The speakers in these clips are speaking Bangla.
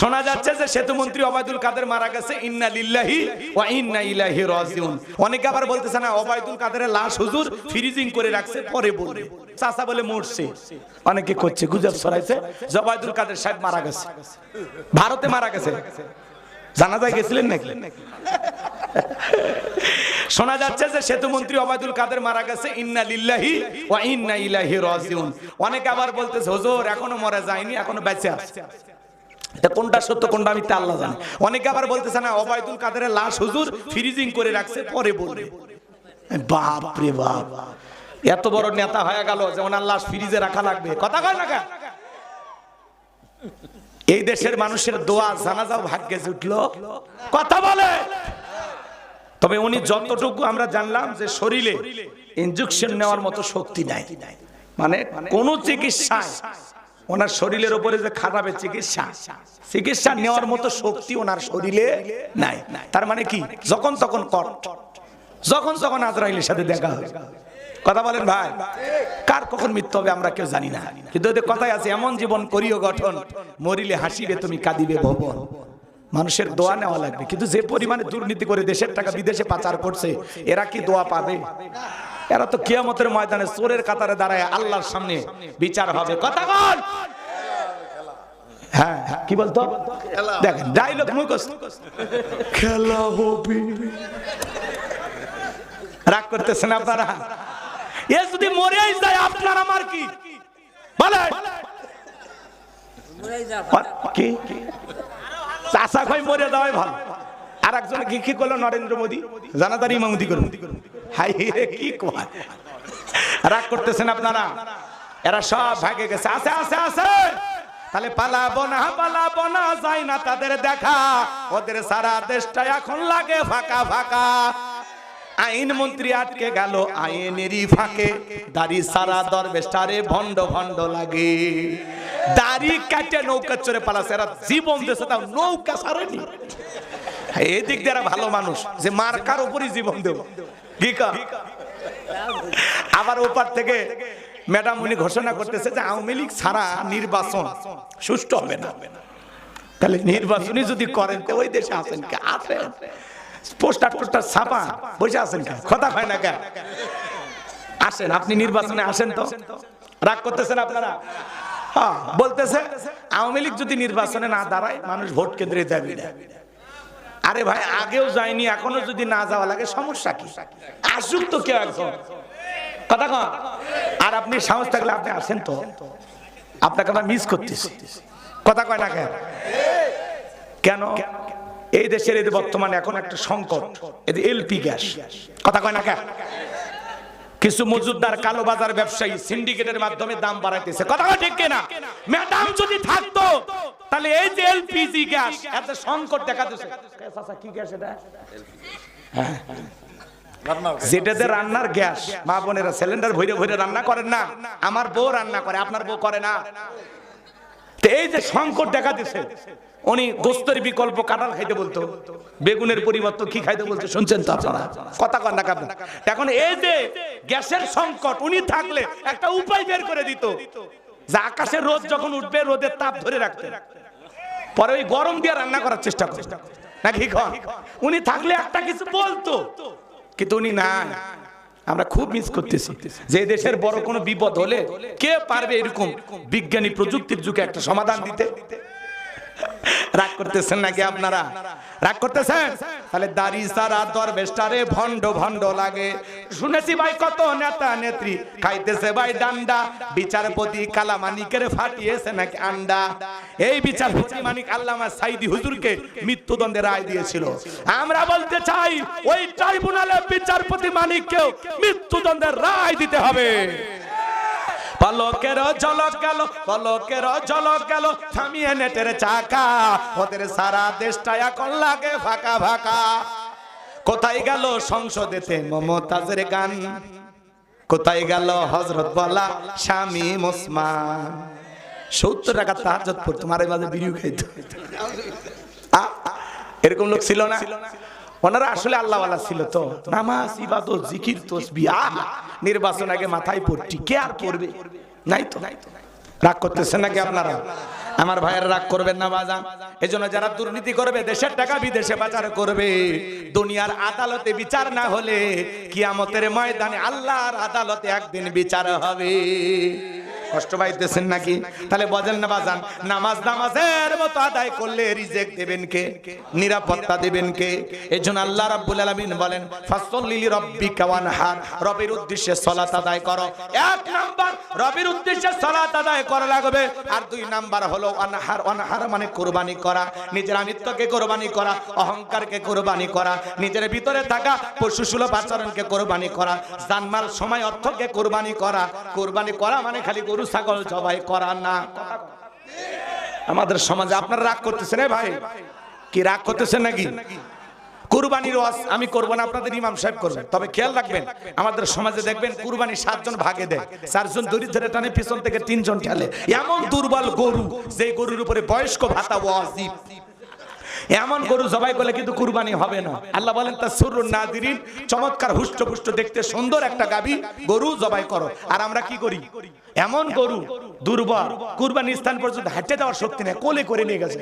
শোনা যাচ্ছে যে সেতু মন্ত্রী ওবায়দুল কাদের মারা গেছে, ইন্না লিল্লাহি ওয়া ইন্না ইলাইহি রাজিউন। অনেকে আবার বলতেছে, না, ওবায়দুল কাদেরের লাশ হুজুর ফ্রিজিং করে রাখছে, পরে বলবে। চাচা বলে, মরছে। অনেকে করছে, গুজব ছড়াইছে যে ওবায়দুল কাদের সাহেব মারা গেছে। ভারতে মারা গেছে। জানা যায় গেছিলেন নাকি? শোনা যাচ্ছে যে সেতু মন্ত্রী ওবায়দুল কাদের মারা গেছে, ইন্না লিল্লাহি ওয়া ইন্না ইলাইহি রাজিউন। অনেকে আবার বলতেছে, হুজুর, এখনও মরে যায়নি, এখনও বেঁচে আছে। কোনটা সত্য, কোনটা আমি আল্লাহ জানে। অনেকে আবার বলতেছে না, ওবায়দুল কাদেরের লাশ হুজুর ফ্রিজিং করে রাখছে, পরে বলবে। বাপ রে বাপ। এত বড় নেতা হয়ে গেল যে ওনার লাশ ফ্রিজে রাখা লাগবে। কথা কয় না কা? এই দেশের মানুষের দোয়া জানাজাও ভাগ্যে জুটলো কথা বলে। তবে উনি যতটুকু আমরা জানলাম যে শরীরে ইনজেকশন নেওয়ার মতো শক্তি নাই। মানে কোন চিকিৎসায় ওনার শরীরের উপরে যে খারাপের চিকিৎসা চিকিৎসা। নেওয়ার মতো শক্তি ওনার শরীরে নাই। তার মানে কি? যখন তখন কট যখন তখন আজরাইলের সাথে দেখা হয়। কথা বলেন ভাই। কার কখন মৃত্যু হবে আমরা কেউ জানি না। কিন্তু এদের কথাই আছে এমন জীবন করিও গঠন মরিলে হাসিবে তুমি কাঁদিবে ভবন। মানুষের দোয়া নেওয়া লাগবে। কিন্তু যে পরিমাণে দুর্নীতি করে দেশের টাকা বিদেশে পাচার করছে এরা কি দোয়া পাবে? এরা তো কিয়ামতের ময়দানে চোরের কাতারে দাঁড়ায় আল্লাহর সামনে বিচার হবে। কথা বল। হ্যাঁ হ্যাঁ, কি বলতো? খেলা এ যায় আপনার কি? ভালো আর একজন কি কি করল নরেন্দ্র মোদী? জানাতার ইমামতি করুন। হাই কি রাগ করতেছেন আপনারা? এরা সব ভাগে গেছে। আছে আছে আছে। তাহলে পালাবো না পালাবো না, যায় না তাদের দেখা। ওদের সারা দেশটা এখন লাগে ফাঁকা ফাঁকা। আইন মন্ত্রী আটকে গেল, আইনেরই ফাঁকে। দাড়ি সারা দরবেশটারে ভণ্ড ভণ্ড লাগে। দাড়ি কাটে নৌকা চড়ে পালাছে এরা জীবন দেশে তাও নৌকা সারেনি এই দিক দিয়ে ভালো মানুষ, যে মার্কার উপরই জীবন দেব। আবার ওপার থেকে ম্যাডাম উনি ঘোষণা করতেছে যে আওয়ামী লীগ ছাড়া নির্বাচন সুষ্ঠু হবে না। তাহলে নির্বাচনই যদি করেন, তো ওই দেশে আছেন কে? আছেন। পোস্টার টোস্টার ছাপা, বসে আছেন কে? কথা হয় না কে? আসেন, আপনি নির্বাচনে আসেন তো। রাগ করতেছেন আপনারা? হ্যাঁ বলতেছে, আওয়ামী লীগ যদি নির্বাচনে না দাঁড়ায়, মানুষ ভোট কেন্দ্রে যাবে। না আরে ভাই, আগেও যায়নি এখনও যদি না যাওয়া লাগে, সমস্যা কি? আসুক তো কেউ একজন। কথা কন। আর আপনি সাহস থাকলে আপনি আসেন তো। আপনাকে আমরা মিস করতেছি। কথা কয় না কেন? কেন? এই দেশের এই বর্তমানে এখন একটা সংকট, এই এলপি গ্যাস কথা কয় না কেন? কিছু মজুদদার কালো বাজার ব্যবসায়ী সিন্ডিকেটের মাধ্যমে দাম বাড়াইতেছে। কথা ঠিক কিনা? ম্যাডাম যদি থাকতো তাহলে এই যে এলপিজি গ্যাস এত সংকট দেখা দিচ্ছে চাচা, কি গ্যাস এটা। যেটাতে রান্নার গ্যাস মা বোনেরা সিলিন্ডার ভরে ভরে রান্না করেন না। আমার বউ রান্না করে আপনার বউ করে না। এই যে সংকট দেখা দিছে উনি গোস্তের বিকল্প কাঁঠাল খাইতে বলতো। বেগুনের পরিবর্তন কি খাইতে বলতো। শুনছেন তো আপনারা? কথা কন না এখন এই যে গ্যাসের সংকট, উনি থাকলে একটা উপায় বের করে দিত। যে আকাশে রোদ যখন উঠবে রোদের তাপ ধরে রাখতে। পরে ওই গরম দিয়ে রান্না করার চেষ্টা করতে। নাকি? উনি থাকলে একটা কিছু বলতো। কিন্তু উনি না আমরা খুব মিস করতেছি। যে দেশের বড় কোনো বিপদ হলে কে পারবে এরকম বিজ্ঞানী প্রযুক্তির যুগে একটা সমাধান দিতে? রাগ করতেছেন নাকি আপনারা? রাগ করতেছেন? তাহলে দাড়ি সারা দরবেশটারে ভণ্ড ভণ্ড লাগে। শুনেছি ভাই কত নেতা নেত্রী খাইতেছে ভাই ডান্ডা। বিচারপতি কালামানিকের ফাটিয়েছে নাকি আন্ডা? এই বিচারপতি মানিক আল্লামা সাইদি হুজুরকে মৃত্যুদণ্ডে রায় দিয়েছিল। আমরা বলতে চাই, ওই ট্রাইব্যুনালে বিচারপতি মানিককেও মৃত্যুদণ্ডের রায় দিতে হবে। পলকের ঝলক গেল পলকের ঝলক গেল, থামিয়ে নেটের চাকা। ওদের সারা দেশটা এখন লাগে ফাঁকা ফাঁকা। কোথায় গেল সংসদেতে মমতাজের গান? কোথায় গেল হজরত বলা স্বামী মুসমান? সত্তর টাকা তাহাজত পড়তো, মারে মাঝে বিড়িও খাইতো। এরকম লোক ছিল না? ওনারা আসলে আল্লাহওয়ালা ছিল তো। নামাজ, ইবাদত, জিকির তসবি আহা! নির্বাচন আগে মাথায় পড়টি কে আর পড়বে? নাই তো। রাগ করতেছেন নাকি আপনারা? আমার ভাইয়ের রাগ করবেন না, বাজান। এই জন্য যারা দুর্নীতি করবে, দেশের টাকা বিদেশে পাচার করবে, দুনিয়ার আদালতে বিচার না হলে কিয়ামতের ময়দানে আল্লাহর আদালতে একদিন বিচার হবে। কষ্ট পাইতেছেন নাকি? তাহলে বজেন না বাজান, নামাজ নামাজের মতো আদায় করলে রিজেক্ট দেবেন কে? নিরাপত্তা দেবেন কে? এই জন্য আল্লাহ রাব্বুল আলামিন বলেন ফাসল্লিলি রব্বিকা ওয়ানহার। রবের উদ্দেশ্যে সালাত আদায় করো। এক নাম্বার, রবের উদ্দেশ্যে সালাত আদায় করা লাগবে। আর দুই নাম্বার হলো অনাহার অনাহার মানে কোরবানি করা। নিজের আমিত্বকে কোরবানি করা, অহংকারকে কোরবানি করা, নিজের ভিতরে থাকা পশু সুলভ আচরণকে কোরবানি করা, জানমাল সময় অর্থকে কোরবানি করা। কোরবানি করা মানে খালি গরু ছাগল জবাই করা না। আমাদের সমাজে আপনারা রাগ করতেছেন, এ ভাই? কি রাগ করতেছেন নাকি? কুরবানির ওয়াজ আমি করব না, আপনাদের ইমাম সাহেব করবেন তবে খেয়াল রাখবেন, আমাদের সমাজে দেখবেন কুরবানি সাতজন ভাগে দেয়। চারজন দরিদ্রের টানে পিছন থেকে তিনজন ঠেলে। এমন দুর্বল গরু যে গরুর উপরে বয়স্ক ভাতা ওয়াজিব। এমন গরু জবাই করলে কিন্তু কুরবানি হবে না। আল্লাহ বলেন তা সুরুন নাদিরিন চমৎকার হুষ্টপুষ্ট দেখতে সুন্দর একটা গাবি, গরু জবাই করো। আর আমরা কি করি? এমন গরু দুর্বল কুরবানি স্থান পর্যন্ত হাঁটে দেওয়ার শক্তি নেই, কোলে করে নিয়ে গেছে।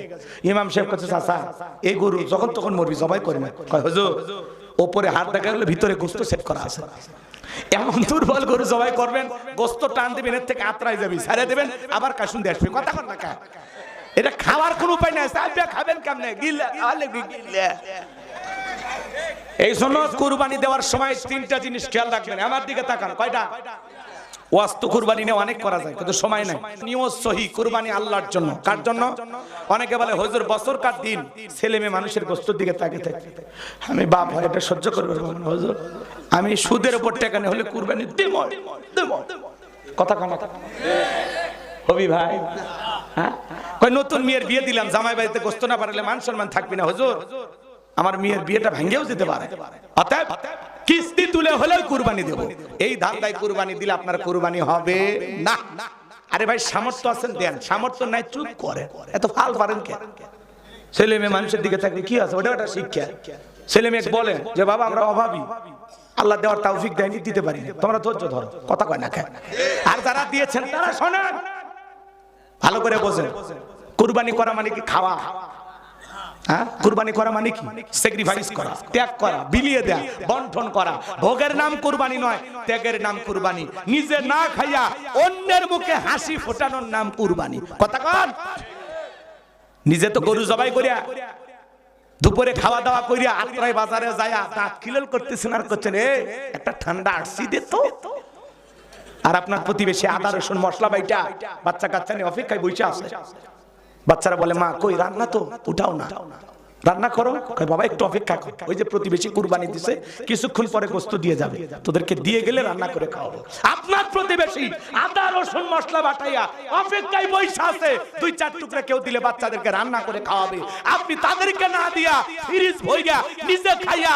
ইমাম সাহেব কাছে চাচা, এই গরু যখন তখন মরবি, জবাই করে না। কয়, হুজুর, ওপরে হাত দেখা গেলে ভিতরে গোস্ত সেট করা আছে। এমন দুর্বল গরু জবাই করবেন, গোস্ত টান দিবেন, এর থেকে আত্রাই যাবি সারে দেবেন, আবার কাশুন দিয়ে আসবে। কথা কর না এটা খাওয়ার কোনো উপায় নাই। সাহেব খাবেন কেমনে? আলে এই জন্য কুরবানি দেওয়ার সময় তিনটা জিনিস খেয়াল রাখবেন। আমার দিকে তাকান কয়টা? ওয়াস্তু কুরবানি নিয়ে অনেক করা যায় কিন্তু সময় নাই। নিয়ত সহি কুরবানি আল্লাহর জন্য। কার জন্য? অনেকে বলে হুজুর বছর কার দিন? ছেলে মেয়ে মানুষের গোস্তর দিকে তাকিয়ে থাকে আমি বাপ হয় এটা সহ্য করবে হুজুর আমি সুদের উপর টাকা হলে কুরবানি দেব দেব কথা কম হবি ভাই। হ্যাঁ? কই নতুন মেয়ের বিয়ে দিলাম, জামাই বাড়িতে গোস্ত না পারলে মান সম্মান থাকবি না, হুজুর। আমার মেয়ের বিয়েটা ভেঙেও যেতে পারে। অতএব কিস্তি তুলে হলেও কুরবানি দেব। এই ধান্দায় কুরবানি দিলে আপনার কুরবানি হবে না। আরে ভাই, সামর্থ্য আছেন, দেন। সামর্থ্য নাই, চুপ করে। এত ফাল পারেন কেন ছেলে মেয়ে মানুষের দিকে থাকলে কি আছে? ওটা একটা শিক্ষা। ছেলে মেয়ে বলে যে, বাবা, আমরা অভাবী। আল্লাহ দেওয়ার তৌফিক দেয়নি, দিতে পারি। তোমরা ধৈর্য ধরো। কথা কয় না কেন আর যারা দিয়েছেন, তারা শোনেন। ভালো করে বোঝেন। কুরবানি করা মানে কি খাওয়া? হ্যাঁ? কুরবানি করা মানে কি? স্যাক্রিফাইস করা, ত্যাগ করা, বিলিয়ে দেয়া, বন্টন করা। ভোগের নাম কুরবানি নয়, ত্যাগের নাম কুরবানি। নিজে না খাইয়া অন্যের মুখে হাসি ফোটানোর নাম কুরবানি। কথা কন? নিজে তো গরু জবাই করিয়া, দুপুরে খাওয়া দাওয়া করিয়া আত্রাই বাজারে যায়া দাঁত খিলেল করতেছেন আর করছেন, এ, একটা ঠান্ডা আরসি দে তো। আর আপনার প্রতিবেশী আদা, রসুন, মশলা বাইটা বাচ্চা কাচ্চা নিয়ে অপেক্ষায় বসে আছে। বাচ্চারা বলে, মা, কই, রান্না তো, উঠাও না। রান্না করো? বাবা, একটু অপেক্ষা কর। ওই যে প্রতিবেশী কুরবানি দিছে, কিছুক্ষণ পরে গোস্ত দিয়ে যাবে। তোদেরকে দিয়ে গেলে রান্না করে খাওয়াবো। আপনার প্রতিবেশী আদা, রসুন, মশলা বাটাইয়া অপেক্ষায় বৈশা আছে। দুই, চার টুকরা কেউ দিলে বাচ্চাদেরকে রান্না করে খাওয়াবে। আপনি তাদেরকে না দিয়া ফ্রিজ ভইয়া নিজে খাইয়া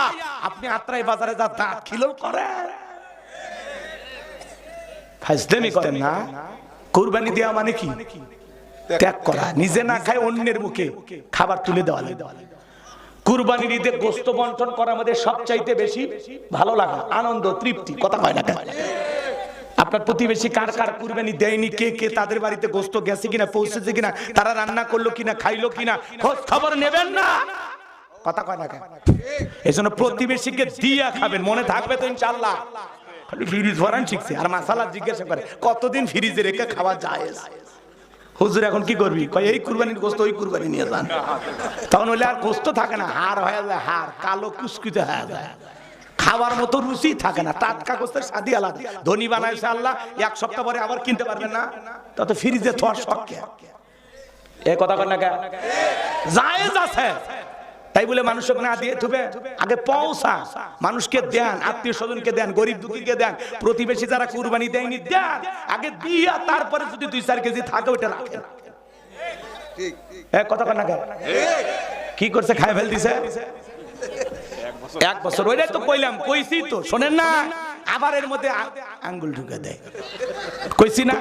আপনি আত্রাই বাজারে যা দাঁত খিলল করেন। ফাজলামি করেন না, কুরবানি দেওয়া মানে কি? ত্যাগ করা। নিজে না খায় অন্যের মুখে খাবার তুলে দেওয়া কুরবানির ঈদে গোস্ত বন্টন করা আমাদের সবচাইতে বেশি ভালো লাগা, আনন্দ, তৃপ্তি, কথা কয় না আপনার প্রতিবেশী কার কার কুরবানি দেয়নি? কে কে তাদের বাড়িতে গোস্ত গেছে কিনা, পৌঁছেছে কিনা, তারা রান্না করল কিনা, খাইলো কিনা, খোঁজ খবর নেবেন না? কথা কয় না? এই জন্য প্রতিবেশীকে দিয়া খাবেন, মনে থাকবে তো ইনশাল্লাহ ফ্রিজ ভরান শিখছে, আর মাসালা জিজ্ঞাসা করে, কতদিন ফ্রিজে রেখে খাওয়া যায় হুজুর, এখন কি করবি? কয়, এই কুরবানির গোস্ত ওই কুরবানি নিয়ে যান। তখন হলে আর গোস্ত থাকে না, হাড় হয়ে যায়, হাড়, কালো কুসকুতে হয়ে যায়। খাওয়ার মতো রুচি থাকে না, টাটকা গোস্তের স্বাদই আলাদা। ধনী বানাইছে আল্লাহ এক সপ্তাহ পরে আবার কিনতে পারবেন না। তত ফ্রিজে থোয়ার শখ কে? এ কথা কর না কে? জায়েজ আছে। তাই বলে মানুষকে না দিয়ে থুবে। আগে পৌঁছা। মানুষকে দেন আত্মীয় স্বজনকে দেন গরিব দুঃখীকে দেন। প্রতিবেশী যারা কুরবানি দেয়নি দেন। আগে দিয়া তারপরে যদি দুই চার কেজি থাকে ওইটা রাখেন। কথা কেন কি করছে খায় ফেল দিছে এক বছর। ওইটাই তো কইলাম কইছি তো শোনেন না। আবার এর মধ্যে আঙ্গুল ঢুকে দেয়। কইছি না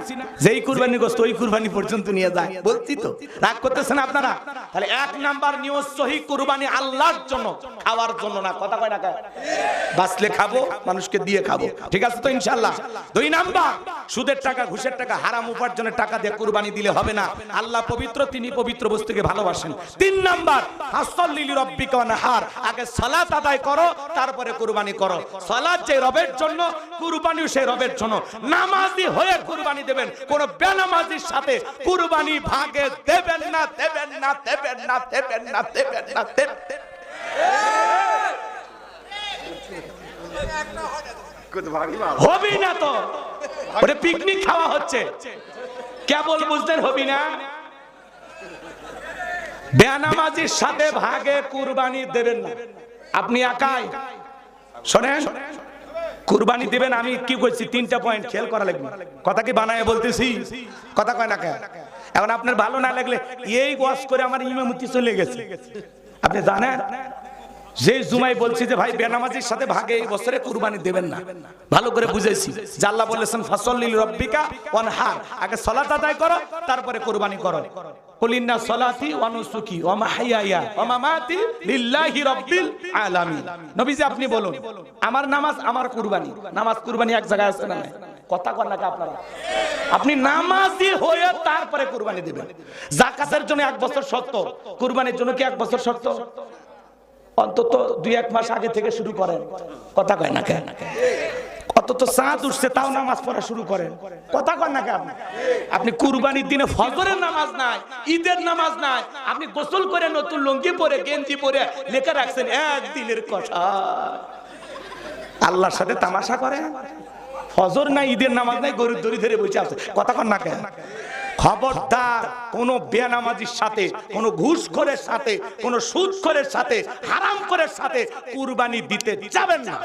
যেই কুরবানি গোস্ত ওই কুরবানি পর্যন্ত নিয়ে যায়। বলছি তো রাগ করতেছেন আপনারা? তাহলে এক নাম্বার নিয়ত সহি কুরবানি আল্লাহর জন্য খাওয়ার জন্য না। কথা কয় না কয়? বাঁচলে খাব মানুষকে দিয়ে খাব। ঠিক আছে তো ইনশাল্লাহ দুই নাম্বার সুদের টাকা ঘুষের টাকা হারাম উপার্জনের টাকা দিয়ে কুরবানি দিলে হবে না। আল্লাহ পবিত্র তিনি পবিত্র বস্তুকে ভালোবাসেন। তিন নাম্বার হাসল্লিলি রব্বিকা নাহার। আগে সালাত আদায় করো তারপরে কুরবানি করো। সালাত যে রবের জন্য কুরবানিও সেই রবের জন্য। নামাজি হয়ে কুরবানি দেবেন। কোন বেনামাজির সাথে কুরবানি ভাগে দেবেন না দেবেন না দেবেন না দেবেন না দেবেন না। হবি না তো? ওরে পিকনিক খাওয়া হচ্ছে। কেবল বুঝলেন হবি না? বেনামাজির সাথে ভাগে কুরবানি দেবেন না। আপনি একাই? শোনেন? কুরবানি দিবেন, আমি কি করছি? তিনটা পয়েন্ট খেয়াল করা লাগবে। কথা কি বানায় বলতেছি? কথা কয় না কেন? এখন আপনার ভালো না লাগলে এই ওয়াশ করে আমার ইমামতি চলে গেছে। আপনি জানেন? যে জুমাই বলছি যে, ভাই, বেনামাজির সাথে ভাগে এই বছরে কুরবানি দেবেন না। ভালো করে বুঝেছি। জাল্লা বলেছেন ফসলিল রব্বিকা ওয়ানহার। আগে সালাত আদায় করো, তারপরে কুরবানি করো। কুলিন্না সলাতি ওয়া নুসুকি ওয়া মাহইয়ায়া ওয়া মামাতি লিল্লাহি রাব্বিল আলামিন। নবীজি, আপনি বলুন, আমার নামাজ আমার কুরবানি? নামাজ কুরবানি এক জায়গায় আছে না কথা কর না আপনারা। আপনি নামাজি হয়ে তারপরে কুরবানি দিবেন। জাকাতের জন্য এক বছর শর্ত। কুরবানির জন্য কি এক বছর শর্ত? অন্তত দুই এক মাস আগে থেকে শুরু করেন। কথা কয় না কেন? নামাজ নাই, ঈদের নামাজ নাই, আপনি করে নতুন পরে, গেঞ্জি পরে লেখা রাখছেন কথা। আল্লাহর সাথে তামাশা করেন। ফজর নাই, ঈদের নামাজ নাই, গরুর দড়ি ধরে বসে আছে। কথা কন না কেন? খবরদার, কোন বেনামাজির সাথে, কোন ঘুষখোরের সাথে, কোন সুদখোরের সাথে হারাম করে সাথে কুরবানি দিতে যাবেন না।